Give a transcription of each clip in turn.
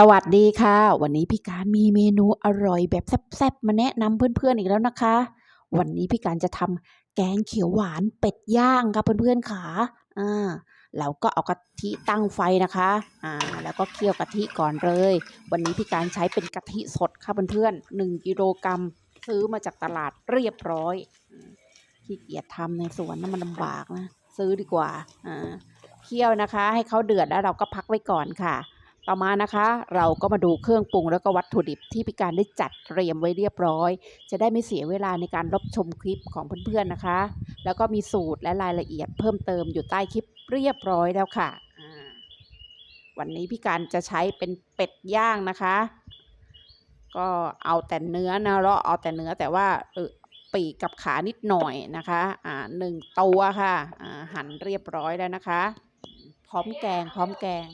สวัสดีค่ะ วันนี้พี่การมีเมนูอร่อยแบบแซ่บๆมาแนะนำเพื่อนๆอีกแล้วนะคะ วันนี้พี่การจะทำแกงเขียวหวานเป็ดย่างค่ะเพื่อนๆค่ะอ่าเราก็เอากะทิตั้งไฟนะคะอ่าแล้วก็เคี่ยวกะทิก่อนเลย วันนี้พี่การใช้เป็นกะทิสดค่ะเพื่อนๆหนึ่งกิโลกรัมซื้อมาจากตลาดเรียบร้อยขี้เกียจทำในสวนนั้นมันลำบากนะซื้อดีกว่าอ่าเคี่ยวนะคะ ให้เขาเดือดแล้วเราก็พักไว้ก่อนค่ะ ต่อมานะคะ เราก็มาดูเครื่องปรุงแล้วก็วัตถุดิบที่พี่การได้จัดเตรียมไว้เรียบร้อย จะได้ไม่เสียเวลาในการรับชมคลิปของเพื่อนๆนะคะ แล้วก็มีสูตรและรายละเอียดเพิ่มเติมอยู่ใต้คลิปเรียบร้อยแล้วค่ะ วันนี้พี่การจะใช้เป็นเป็ดย่างนะคะ ก็เอาแต่เนื้อนะเราเอาแต่เนื้อแต่ว่าปีกกับขานิดหน่อยนะคะอ่าหนึ่งตัวค่ะอ่าหั่นเรียบร้อยแล้วนะคะ พร้อมแกงพร้อมแกง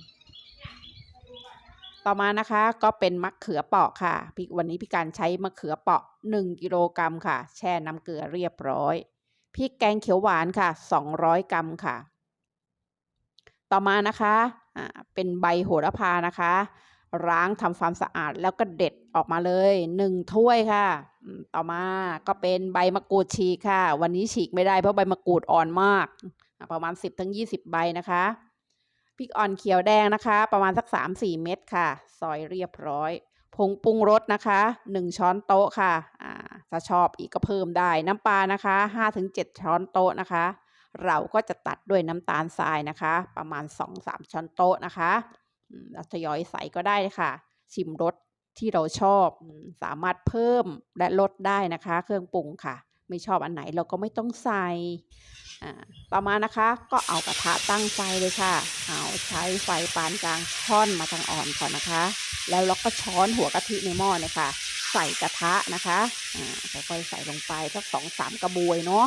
ต่อมานะคะก็เป็นมะเขือเปราะค่ะพี่วันนี้พี่การใช้มะเขือเปราะ 1 กิโลกรัมค่ะ แช่น้ำเกลือเรียบร้อยพริกแกงเขียวหวานค่ะ 200 กรัมค่ะ ต่อมานะคะอ่าเป็นใบโหระพานะคะ ล้างทำความสะอาดแล้วก็เด็ดออกมาเลย1ถ้วยค่ะ ต่อมาก็เป็นใบมะกรูดฉีกค่ะ วันนี้ฉีกไม่ได้เพราะใบมะกรูดอ่อนมาก ประมาณ 10-20 ใบนะคะ ริกอ่อนเขียวแดงนะคะ ประมาณสัก 3-4 เม็ดค่ะ ซอยเรียบร้อย ผงปรุงรสนะคะ 1 ช้อนโต๊ะค่ะอ่าถ้าชอบอีกก็เพิ่มได้น้ำปลานะคะ 5-7 ช้อนโต๊ะนะคะ เราก็จะตัดด้วยน้ำตาลทรายนะคะ ประมาณ 2-3 ช้อนโต๊ะนะคะอืมเราทยอยใส่ก็ได้ค่ะ ชิมรสที่เราชอบสามารถเพิ่มและลดได้นะคะ เครื่องปรุงค่ะ ไม่ชอบอันไหนเราก็ไม่ต้องใส่ ต่อมานะคะก็เอากระทะตั้งไฟเลยค่ะ เอาใช้ไฟปานกลางค่อนมาทางอ่อนก่อนนะคะ แล้วเราก็ช้อนหัวกะทิในหม้อเนี่ยค่ะ ใส่กระทะนะคะอ่าค่อยๆใส่ลงไปสักสองสามกระบวยเนาะ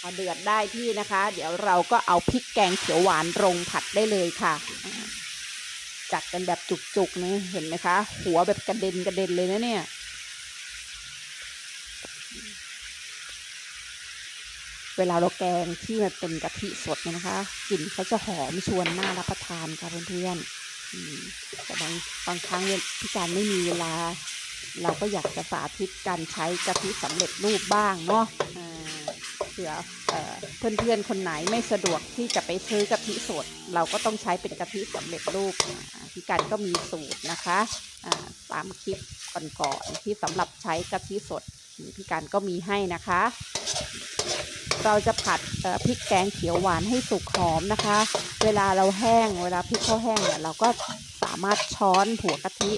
พอเดือดได้ที่นะคะ เดี๋ยวเราก็เอาพริกแกงเขียวหวานลงผัดได้เลยค่ะ จัดกันแบบจุกๆนะเห็นไหมคะ หัวแบบกระเด็นกระเด็นเลยนะเนี่ย เวลาเราแกงที่มันเป็นกะทิสดเนี่ยนะคะกลิ่นเขาจะหอมชวนน่ารับประทานค่ะเพื่อนๆอืมแต่บางบางครั้งพี่การไม่มีเวลา เราก็อยากจะสาธิตการใช้กะทิสำเร็จรูปบ้างเนาะเผื่อเอ่อเพื่อนๆคนไหนไม่สะดวกที่จะไปซื้อกะทิสด เราก็ต้องใช้เป็นกะทิสำเร็จรูปพี่การก็มีสูตรนะคะตามคลิปก่อนๆที่สำหรับใช้กะทิสดพี่การก็มีให้นะคะ เราจะผัดพริกแกงเขียวหวานให้สุกหอมนะคะ เวลาเราแห้งเวลาพริกเขาแห้งเนี่ยเราก็สามารถช้อนหัวกะทิ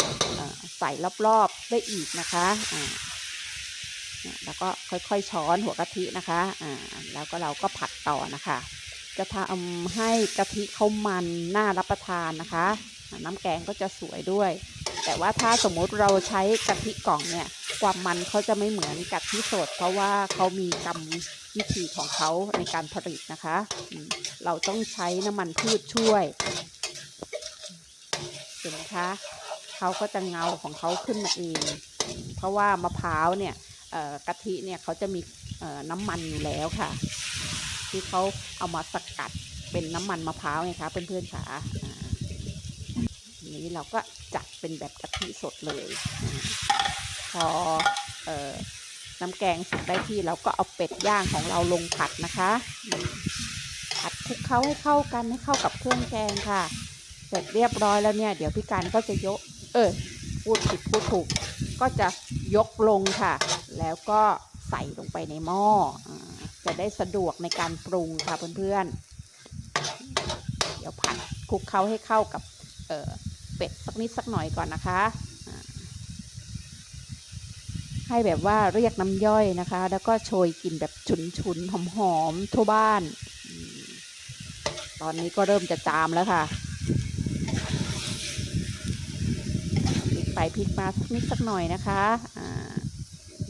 ใส่รอบๆได้อีกนะคะแล้วก็ค่อยๆช้อนหัวกะทินะคะแล้วก็เราก็ผัดต่อนะคะ จะทำให้กะทิเขามันน่ารับประทานนะคะ น้ำแกงก็จะสวยด้วย แต่ว่าถ้าสมมติเราใช้กะทิกล่องเนี่ย ความมันเขาจะไม่เหมือนกะทิสด เพราะว่าเขามีกรรมวิธีของเขาในการผลิตนะคะ เราต้องใช้น้ำมันพืชช่วยเห็นไหมคะเขาก็จะเงาของเขาขึ้นมาเอง เพราะว่ามะพร้าวเนี่ยกะทิเนี่ยเขาจะมีน้ำมันอยู่แล้วค่ะ ที่เขาเอามาสกัดเป็นน้ำมันมะพร้าวไงคะเพื่อนๆค่ะอ่าทีนี้เราก็จัดเป็นแบบกะทิสดเลย พอเอ่อน้ำแกงสุกได้ที่เราก็เอาเป็ดย่างของเราลงผัดนะคะ ผัดคลุกเคล้าให้เข้ากันให้เข้ากับเครื่องแกงค่ะ เสร็จเรียบร้อยแล้วเนี่ย เดี๋ยวพี่การก็จะยก เออพูดผิดพูดถูก ก็จะยกลงค่ะ แล้วก็ใส่ลงไปในหม้ออจะได้สะดวกในการปรุงค่ะเพื่อนๆ เดี๋ยวผัดคลุกเคล้าให้เข้ากับเออเป็ดสักนิดสักหน่อยก่อนนะคะ ให้แบบว่าเรียกน้ำย่อยนะคะ แล้วก็โชยกลิ่นแบบฉุนๆหอมๆทั่วบ้าน ตอนนี้ก็เริ่มจะจามแล้วค่ะพลิกไปพลิกมาสักนิดสักหน่อยนะคะอ่า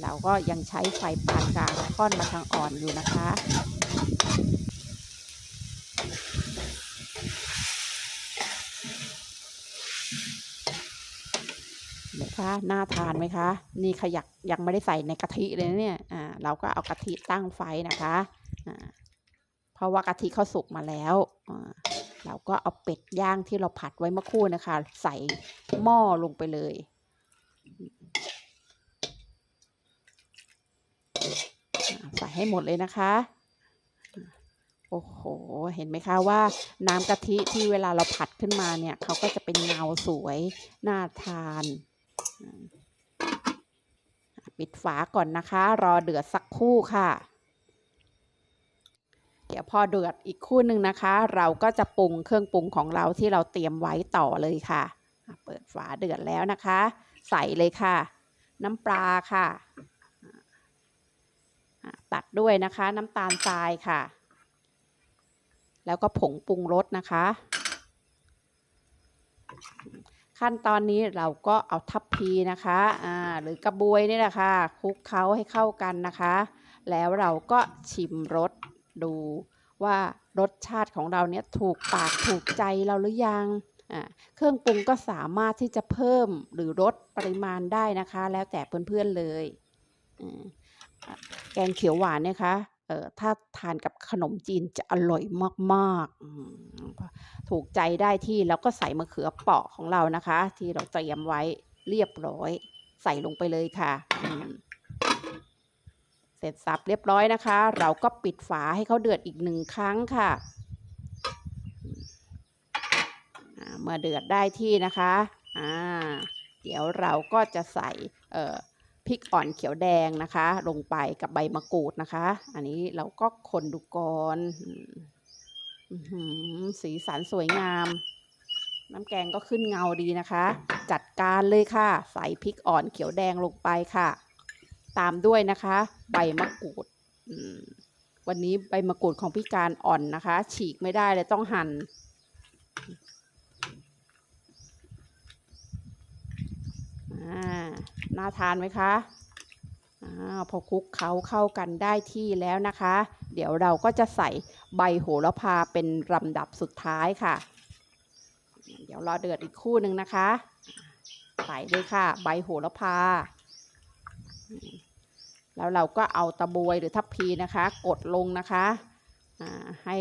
เราก็ยังใช้ไฟปานกลางค่อนมาทางอ่อนอยู่นะคะ เห็ นไหมคะน่าทานไหมคะ นี่ขยักยังไม่ได้ใส่ในกะทิเลยนะเนี่ยอ่าเราก็เอากะทิตั้งไฟนะคะอ่าเพราะว่ากะทิเขาสุกมาแล้วอ่าเราก็เอาเป็ดย่างที่เราผัดไว้เมื่อครู่นะคะ ใส่หม้อลงไปเลย ใส่ให้หมดเลยนะคะโอ้โห เห็นไหมคะว่าน้ำกะทิที่เวลาเราผัดขึ้นมาเนี่ย เขาก็จะเป็นเงาสวย น่าทาน ปิดฝาก่อนนะคะ รอเดือดสักคู่ค่ะ เดี๋ยวพอเดือดอีกคู่หนึ่งนะคะ เราก็จะปรุงเครื่องปรุงของเราที่เราเตรียมไว้ต่อเลยค่ะ เปิดฝาเดือดแล้วนะคะ ใส่เลยค่ะ น้ำปลาค่ะอะตัดด้วยนะคะน้ำตาลทรายค่ะ แล้วก็ผงปรุงรสนะคะ ขั้นตอนนี้เราก็เอาทัพพีนะคะอ่าหรือกระบวยนี่แหละค่ะคลุกเคล้าให้เข้ากันนะคะ แล้วเราก็ชิมรสดูว่ารสชาติของเราเนี่ยถูกปากถูกใจเราหรือยังอ่าเครื่องปรุงก็สามารถที่จะเพิ่มหรือลดปริมาณได้นะคะ แล้วแต่เพื่อนๆเลยอืมแกงเขียวหวานเนี่ยคะ เออถ้าทานกับขนมจีนจะอร่อยมากๆ ถูกใจได้ที่แล้วก็ใส่มะเขือเปราะของเรานะคะ ที่เราเตรียมไว้เรียบร้อย ใส่ลงไปเลยค่ะ เสร็จสับเรียบร้อยนะคะ เราก็ปิดฝาให้เขาเดือดอีกหนึ่งครั้งค่ะเมื่อเดือดได้ที่นะคะ อ่า เดี๋ยวเราก็จะใส่ เอ่อ พริกอ่อนเขียวแดงนะคะ ลงไปกับใบมะกรูดนะคะ อันนี้เราก็คนดูก่อนสีสันสวยงาม น้ำแกงก็ขึ้นเงาดีนะคะ จัดการเลยค่ะ ใส่พริกอ่อนเขียวแดงลงไปค่ะ ตามด้วยนะคะ ใบมะกรูดวันนี้ใบมะกรูดของพี่การอ่อนนะคะ ฉีกไม่ได้เลยต้องหั่นา น่าทานไหมคะอพอคลุกเคล้าเข้ากันได้ที่แล้วนะคะ เดี๋ยวเราก็จะใส่ใบโหระพาเป็นลำดับสุดท้ายค่ะ เดี๋ยวรอเดือดอีกคู่หนึ่งนะคะ ใส่เลยค่ะ ใบโหระพา แล้วเราก็เอาตะบวยหรือทัพพีนะคะ กดลงนะคะให้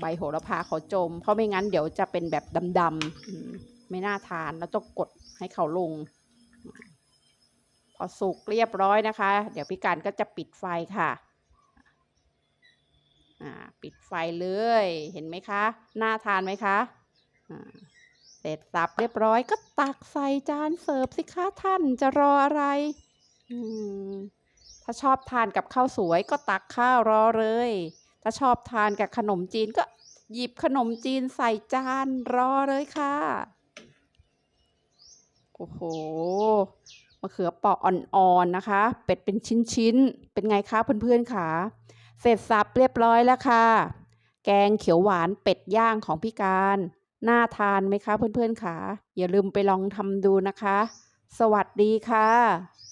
ใบโหระพาเขาจม เพราะไม่งั้นเดี๋ยวจะเป็นแบบดำๆไม่น่าทานแล้วต้องกดให้เขาลง พอสุกเรียบร้อยนะคะ เดี๋ยวพี่การก็จะปิดไฟค่ะปิดไฟเลยเห็นไหมคะ น่าทานไหมคะเสร็จสับเรียบร้อยก็ตักใส่จานเสิร์ฟสิคะท่านจะรออะไร ถ้าชอบทานกับข้าวสวยก็ตักข้าวรอเลย ถ้าชอบทานกับขนมจีนก็หยิบขนมจีนใส่จานรอเลยค่ะ โอ้โหะเขือเปราะอ่อนๆนะคะ เป็ดเป็นชิ้นๆ เป็นไงคะเพื่อนๆคะเสร็จสับเรียบร้อยแล้วค่ะ แกงเขียวหวานเป็ดย่างของพี่การ น่าทานไหมคะเพื่อนๆค่ะอย่าลืมไปลองทำดูนะคะ สวัสดีค่ะ